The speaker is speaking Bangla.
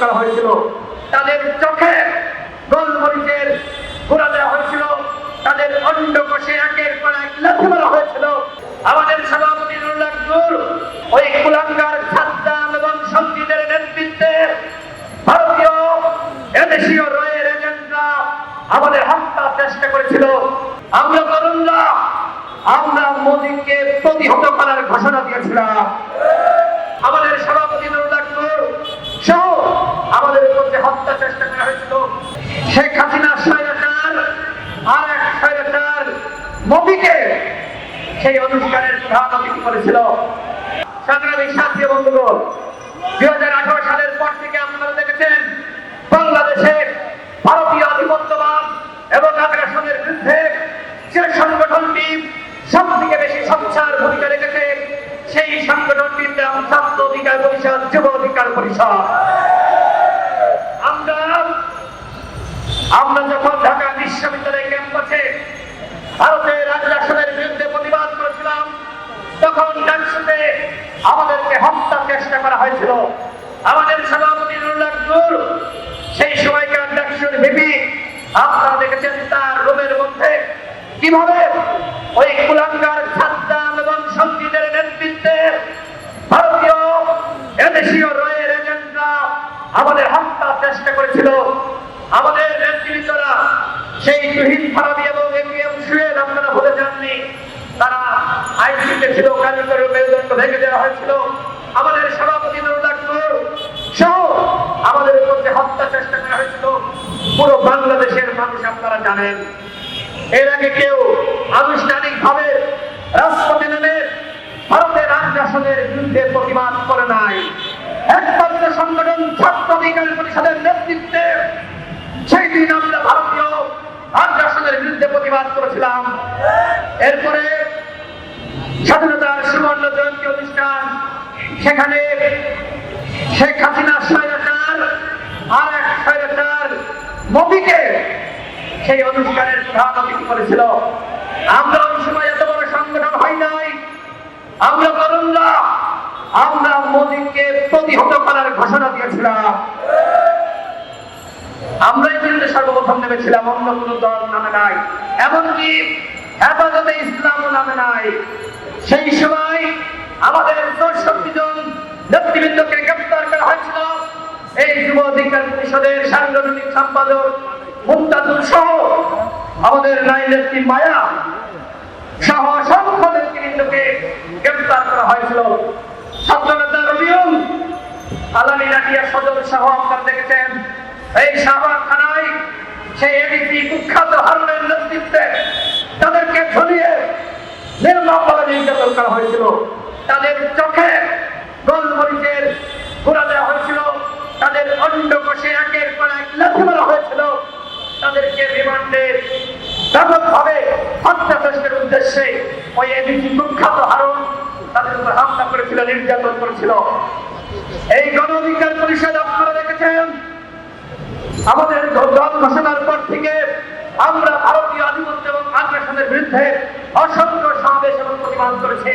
করা হয়েছিল। তাদের চোখে গোলমরিচের ঘোরা দেওয়া হয়েছিল। তাদের অন্ডকোষে একের পর এক লাথি মারা হয়েছিল। আমাদের সভাপতি নুরুল্লাহ ওই কুলাঙ্গার সাদ্দাম এবং সঙ্গীদের নেতৃত্বে ভারতীয় এদেশীয় রয়ের এজেন্টরা আমাদের হত্যার চেষ্টা করেছিল। আমরা তরুণরা, আমরা মোদীকে প্রতিহত করার ঘোষণা দিয়েছিলাম আমাদের সভাপতি নুরুল্লাহ নূর সহ আমাদের উপর যে হত্যা চেষ্টা করা হয়েছিল। শেখ হাসিনা স্বৈরাচার আর এক স্বৈরাচার মোদীকে সেই অনুষ্ঠানের প্রধান অতিথি করেছিল। সংগ্রামী সাথী বন্ধুগণ, দুই হাজার আঠারো সালের পর থেকে আপনারা দেখেছেন, বাংলাদেশে ভারতীয় আধিপত্যবাদ এবং আগ্রাসনের বিরুদ্ধে যে সংগঠনটি সব থেকে বেশি সচ্ছার ভূমিকা রেখেছে, সেই সংগঠনটির নাম ছাত্র অধিকার পরিষদ, যুব অধিকার পরিষদ আমরা আমরা যখন ঢাকা বিশ্ববিদ্যালয় ক্যাম্পাসে ভারতের আগ্রাসনের বিরুদ্ধে প্রতিবাদ করেছিলাম, তখন ডাকসুতে আমাদেরকে হত্যার চেষ্টা করা হয়েছিল। আমাদের সভাপতি নুরুল্লাহ নূর, সেই সময়কার ডাকসুর ভিপি, আপনারা দেখেছেন তার রুমের মধ্যে কীভাবে ওই কুলাঙ্গার সাদ্দাম এবং সঙ্গীদের নেতৃত্বে ভারতীয় এদেশীয় রয়ের এজেন্টরা আমাদের হত্যার চেষ্টা করেছিল। আমাদের সেই তুহিন ফারাবি এবং এপিএম সুয়েল, আপনারা ভুলে যাননি। তারা আইসিতে ছিল কার্যকরী মেরুদণ্ড ভেঙে দেওয়া হয়েছিল। আমাদের সভাপতি নুরুল্লাহ নূর সহ আমাদের উপর হত্যা চেষ্টা করা হয়েছিল, পুরো বাংলাদেশের মানুষ আপনারা জানেন। এর আগে কেউ আনুষ্ঠানিক ভাবে রাষ্ট্রপতি নামে ভারতের আগ্রাসনের বিরুদ্ধে প্রতিবাদ করে নাই একমাত্র সংগঠন ছাত্র অধিকার পরিষদের নেতৃত্বে সেই দিন আমরা ভারতীয় আগ্রাসনের বিরুদ্ধে করেছিলাম এরপরে স্বাধীনতার সুবর্ণ জয়ন্তী অনুষ্ঠান, সেখানে শেখ হাসিনা স্বৈরাচার আর এক স্বৈরাচার মোদীকে সেই অনুষ্ঠানের প্রধান অতিথি করেছিল। আমরা ওই সময় এত বড় সংগঠন হয় নাই। আমরা তরুণরা, আমরা মোদীকে প্রতিহত করার ঘোষণা দিয়েছিলাম। আমরাই কিন্তু সর্বপ্রথম নেমেছিলাম, অন্য কোনো দল নামে নাই। এমনকি হেফাজতে ইসলাম নামে নাই। সেই সময় আমাদের চৌষট্টি জন নেতৃবৃন্দকে গ্রেপ্তার করা হয়েছিল। এই যুব অধিকার পরিষদের সাংগঠনিক সম্পাদক মুমতাজুল সহ আমাদের নাই নেত্রী মায়া সহ অসংখ্য নেতৃবৃন্দকে গ্রেপ্তার করা হয়েছিল। ছাত্রনেতা রবিউল আলামী নাটিয়া সদর সহ আপনারা দেখেছেন। এই শাহবাগ থানায় সেই এডিপি কুখ্যাত হারুনের নেতৃত্বে তাদেরকে ঝুলিয়ে নির্মমভাবে নির্যাতন করা হয়েছিল। তাদের চোখে গোলমরিচের ঘোরা দেওয়া হয়েছিল। তাদের অন্ডকোষে একের পর এক লাথি মারা হয়েছিল। তাদেরকে রিমান্ডে ব্যাপকভাবে উদ্দেশ্যে ওই এডিপি কুখ্যাত হারুন তাদের উপর হামলা করেছিল, নির্যাতন করেছিল। এই গণ অধিকার পরিষদ আপনারা দেখেছেন? আমাদের জল ঘোষণার পর থেকে আমরা ভারতীয় আধিপত্য এবং আগ্রাসনের বিরুদ্ধে অসংখ্য সমাবেশ এবং প্রতিবাদ করেছি।